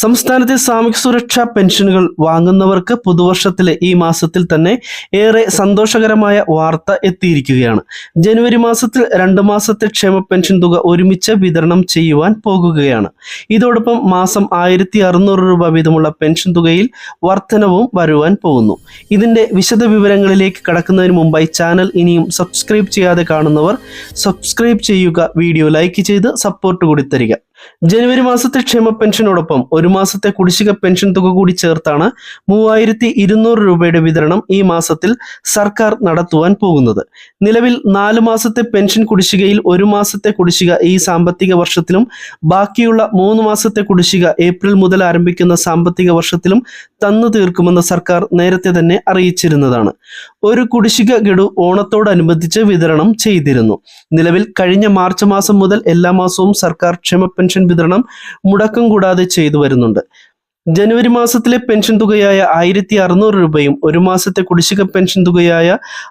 സംസ്ഥാനത്തെ സാമൂഹ്യ സുരക്ഷാ പെൻഷനുകൾ വാങ്ങുന്നവർക്ക് പുതുവർഷത്തിലെ ഈ മാസത്തിൽ തന്നെ ഏറെ സന്തോഷകരമായ വാർത്ത എത്തിയിരിക്കുകയാണ്. ജനുവരി മാസത്തിൽ രണ്ട് മാസത്തെ ക്ഷേമ പെൻഷൻ തുക ഒരുമിച്ച് വിതരണം ചെയ്യുവാൻ പോകുകയാണ്. ഇതോടൊപ്പം മാസം ആയിരത്തി അറുന്നൂറ് രൂപ വീതമുള്ള പെൻഷൻ തുകയിൽ വർധനവും വരുവാൻ പോകുന്നു. ഇതിന്റെ വിശദ വിവരങ്ങളിലേക്ക് കടക്കുന്നതിന് മുമ്പായി ചാനൽ ഇനിയും സബ്സ്ക്രൈബ് ചെയ്യാതെ കാണുന്നവർ സബ്സ്ക്രൈബ് ചെയ്യുക വീഡിയോ ലൈക്ക് ചെയ്ത് സപ്പോർട്ട് കൂടി തരിക. ജനുവരി മാസത്തെ ക്ഷേമ പെൻഷനോടൊപ്പം ഒരു മാസത്തെ കുടിശ്ശിക പെൻഷൻ തുക കൂടി ചേർത്താണ് മൂവായിരത്തി ഇരുന്നൂറ് രൂപയുടെ വിതരണം ഈ മാസത്തിൽ സർക്കാർ നടത്തുവാൻ പോകുന്നത്. നിലവിൽ നാല് മാസത്തെ പെൻഷൻ കുടിശ്ശികയിൽ ഒരു മാസത്തെ കുടിശ്ശിക ഈ സാമ്പത്തിക വർഷത്തിലും ബാക്കിയുള്ള മൂന്ന് മാസത്തെ കുടിശ്ശിക ഏപ്രിൽ മുതൽ ആരംഭിക്കുന്ന സാമ്പത്തിക വർഷത്തിലും തന്നു തീർക്കുമെന്ന് സർക്കാർ നേരത്തെ തന്നെ അറിയിച്ചിരുന്നതാണ്. ഒരു കുടിശ്ശിക ഗഡു ഓണത്തോടനുബന്ധിച്ച് വിതരണം ചെയ്തിരുന്നു. നിലവിൽ കഴിഞ്ഞ മാർച്ച് മാസം മുതൽ എല്ലാ മാസവും സർക്കാർ ക്ഷേമ പെൻഷൻ വിതരണം മുടക്കം കൂടാതെ ചെയ്തു വരുന്നുണ്ട് ജനുവരി മാസത്തിലെ പെൻഷൻ തുകയായ ആയിരത്തി അറുന്നൂറ് രൂപയും ഒരു മാസത്തെ കുടിശ്ശിക പെൻഷൻ തുകയായ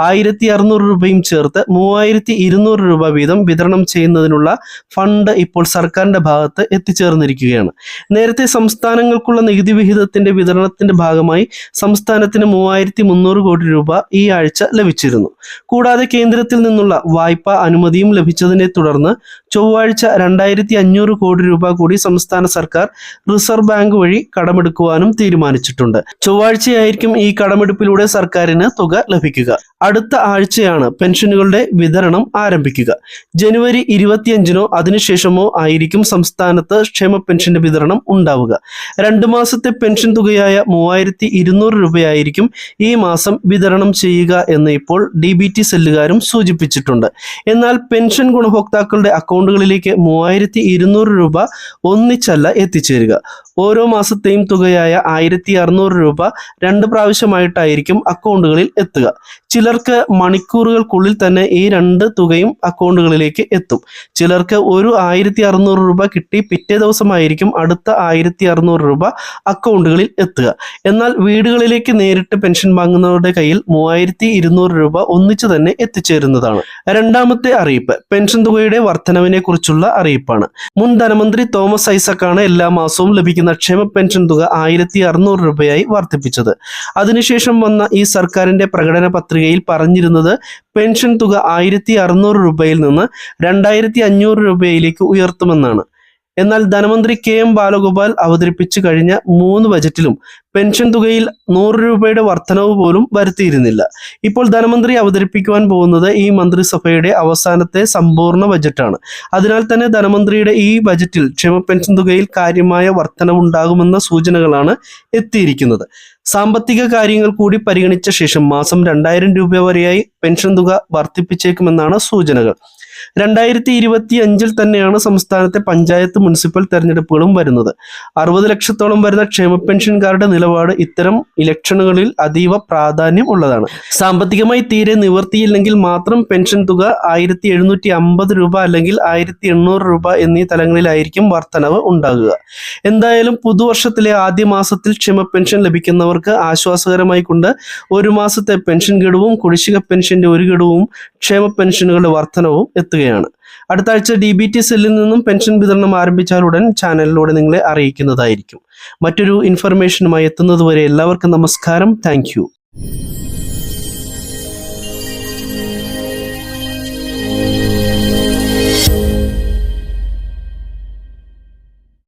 ആയിരത്തി അറുന്നൂറ് രൂപയും ചേർത്ത് മൂവായിരത്തി ഇരുന്നൂറ് രൂപ വീതം വിതരണം ചെയ്യുന്നതിനുള്ള ഫണ്ട് ഇപ്പോൾ സർക്കാരിന്റെ ഭാഗത്ത് എത്തിച്ചേർന്നിരിക്കുകയാണ്. നേരത്തെ സംസ്ഥാനങ്ങൾക്കുള്ള നികുതി വിഹിതത്തിന്റെ വിതരണത്തിന്റെ ഭാഗമായി സംസ്ഥാനത്തിന് മൂവായിരത്തി മുന്നൂറ് കോടി രൂപ ഈ ആഴ്ച ലഭിച്ചിരുന്നു. കൂടാതെ കേന്ദ്രത്തിൽ നിന്നുള്ള വായ്പാ അനുമതിയും ലഭിച്ചതിനെ തുടർന്ന് ചൊവ്വാഴ്ച രണ്ടായിരത്തി അഞ്ഞൂറ് കോടി രൂപ കൂടി സംസ്ഥാന സർക്കാർ റിസർവ് ബാങ്ക് വഴി കടമെടുക്കുവാനും തീരുമാനിച്ചിട്ടുണ്ട്. ചൊവ്വാഴ്ചയായിരിക്കും ഈ കടമെടുപ്പിലൂടെ സർക്കാരിന് തുക ലഭിക്കുക. അടുത്ത ആഴ്ചയാണ് പെൻഷനുകളുടെ വിതരണം ആരംഭിക്കുക. ജനുവരി ഇരുപത്തിയഞ്ചിനോ അതിനുശേഷമോ ആയിരിക്കും സംസ്ഥാനത്ത് ക്ഷേമ പെൻഷന്റെ വിതരണം ഉണ്ടാവുക. രണ്ടു മാസത്തെ പെൻഷൻ തുകയായ മൂവായിരത്തി ഇരുന്നൂറ് രൂപയായിരിക്കും ഈ മാസം വിതരണം ചെയ്യുക എന്ന് ഇപ്പോൾ ഡി ബി ടി സെല്ലുകാരും സൂചിപ്പിച്ചിട്ടുണ്ട്. എന്നാൽ പെൻഷൻ ഗുണഭോക്താക്കളുടെ അക്കൗണ്ടുകളിലേക്ക് മൂവായിരത്തി ഇരുന്നൂറ് രൂപ ഒന്നിച്ചല്ല എത്തിച്ചേരുക. ഓരോ മാസത്തെയും തുകയായ ആയിരത്തി അറുന്നൂറ് രൂപ രണ്ട് പ്രാവശ്യമായിട്ടായിരിക്കും അക്കൗണ്ടുകളിൽ എത്തുക. ചിലർക്ക് മണിക്കൂറുകൾക്കുള്ളിൽ തന്നെ ഈ രണ്ട് തുകയും അക്കൗണ്ടുകളിലേക്ക് എത്തും. ചിലർക്ക് ഒരു ആയിരത്തി അറുന്നൂറ് രൂപ കിട്ടി പിറ്റേ ദിവസമായിരിക്കും അടുത്ത ആയിരത്തി അറുന്നൂറ് രൂപ അക്കൗണ്ടുകളിൽ എത്തുക. എന്നാൽ വീടുകളിലേക്ക് നേരിട്ട് പെൻഷൻ വാങ്ങുന്നവരുടെ കയ്യിൽ മൂവായിരത്തി ഇരുന്നൂറ് രൂപ ഒന്നിച്ചു തന്നെ എത്തിച്ചേരുന്നതാണ്. രണ്ടാമത്തെ അറിയിപ്പ് പെൻഷൻ തുകയുടെ വർധനവിനെ കുറിച്ചുള്ള അറിയിപ്പാണ്. മുൻ ധനമന്ത്രി തോമസ് ഐസക്കാണ് എല്ലാ മാസവും ലഭിക്കുന്ന ക്ഷേമ പെൻഷൻ തുക ആയിരത്തി അറുന്നൂറ് രൂപയായി വർദ്ധിപ്പിച്ചത്. അതിനുശേഷം വന്ന ഈ സർക്കാരിന്റെ പ്രകടന പത്രികയിൽ പറഞ്ഞിരുന്നത് പെൻഷൻ തുക ആയിരത്തി അറുന്നൂറ് രൂപയിൽ നിന്ന് രണ്ടായിരത്തി അഞ്ഞൂറ് രൂപയിലേക്ക് ഉയർത്തുമെന്നാണ്. എന്നാൽ ധനമന്ത്രി കെ എം ബാലഗോപാൽ അവതരിപ്പിച്ചു കഴിഞ്ഞ മൂന്ന് ബജറ്റിലും പെൻഷൻ തുകയിൽ നൂറ് രൂപയുടെ വർധനവ് പോലും വരുത്തിയിരുന്നില്ല. ഇപ്പോൾ ധനമന്ത്രി അവതരിപ്പിക്കുവാൻ പോകുന്നത് ഈ മന്ത്രിസഭയുടെ അവസാനത്തെ സമ്പൂർണ ബജറ്റാണ്. അതിനാൽ തന്നെ ധനമന്ത്രിയുടെ ഈ ബജറ്റിൽ ക്ഷേമ പെൻഷൻ തുകയിൽ കാര്യമായ വർധനവുണ്ടാകുമെന്ന സൂചനകളാണ് എത്തിയിരിക്കുന്നത്. സാമ്പത്തിക കാര്യങ്ങൾ കൂടി പരിഗണിച്ച ശേഷം മാസം രണ്ടായിരം രൂപ വരെയായി പെൻഷൻ തുക വർദ്ധിപ്പിച്ചേക്കുമെന്നാണ് സൂചനകൾ. രണ്ടായിരത്തി ഇരുപത്തി അഞ്ചിൽ തന്നെയാണ് സംസ്ഥാനത്തെ പഞ്ചായത്ത് മുനിസിപ്പൽ തെരഞ്ഞെടുപ്പുകളും വരുന്നത്. അറുപത് ലക്ഷത്തോളം വരുന്ന ക്ഷേമ പെൻഷൻകാരുടെ നിലപാട് ഇത്തരം ഇലക്ഷനുകളിൽ അതീവ പ്രാധാന്യം ഉള്ളതാണ്. സാമ്പത്തികമായി തീരെ നിവർത്തിയില്ലെങ്കിൽ മാത്രം പെൻഷൻ തുക ആയിരത്തി എഴുന്നൂറ്റി അമ്പത് രൂപ അല്ലെങ്കിൽ ആയിരത്തി എണ്ണൂറ് രൂപ എന്നീ തലങ്ങളിലായിരിക്കും വർധനവ് ഉണ്ടാകുക. എന്തായാലും പുതുവർഷത്തിലെ ആദ്യ മാസത്തിൽ ക്ഷേമ പെൻഷൻ ലഭിക്കുന്നവർക്ക് ആശ്വാസകരമായി കൊണ്ട് ഒരു മാസത്തെ പെൻഷൻ ഗഡുവും കുടിശ്ശിക പെൻഷന്റെ ഒരു ഗഡുവും ക്ഷേമ പെൻഷനുകളുടെ വർധനവും എത്തുകയാണ് അടുത്ത ആഴ്ച ഡി ബി ടി സെല്ലിൽ നിന്നും പെൻഷൻ വിതരണം ആരംഭിച്ചാൽ ഉടൻ ചാനലിലൂടെ നിങ്ങളെ അറിയിക്കുന്നതായിരിക്കും. മറ്റൊരു ഇൻഫർമേഷനുമായി എത്തുന്നതുവരെ എല്ലാവർക്കും നമസ്കാരം. താങ്ക്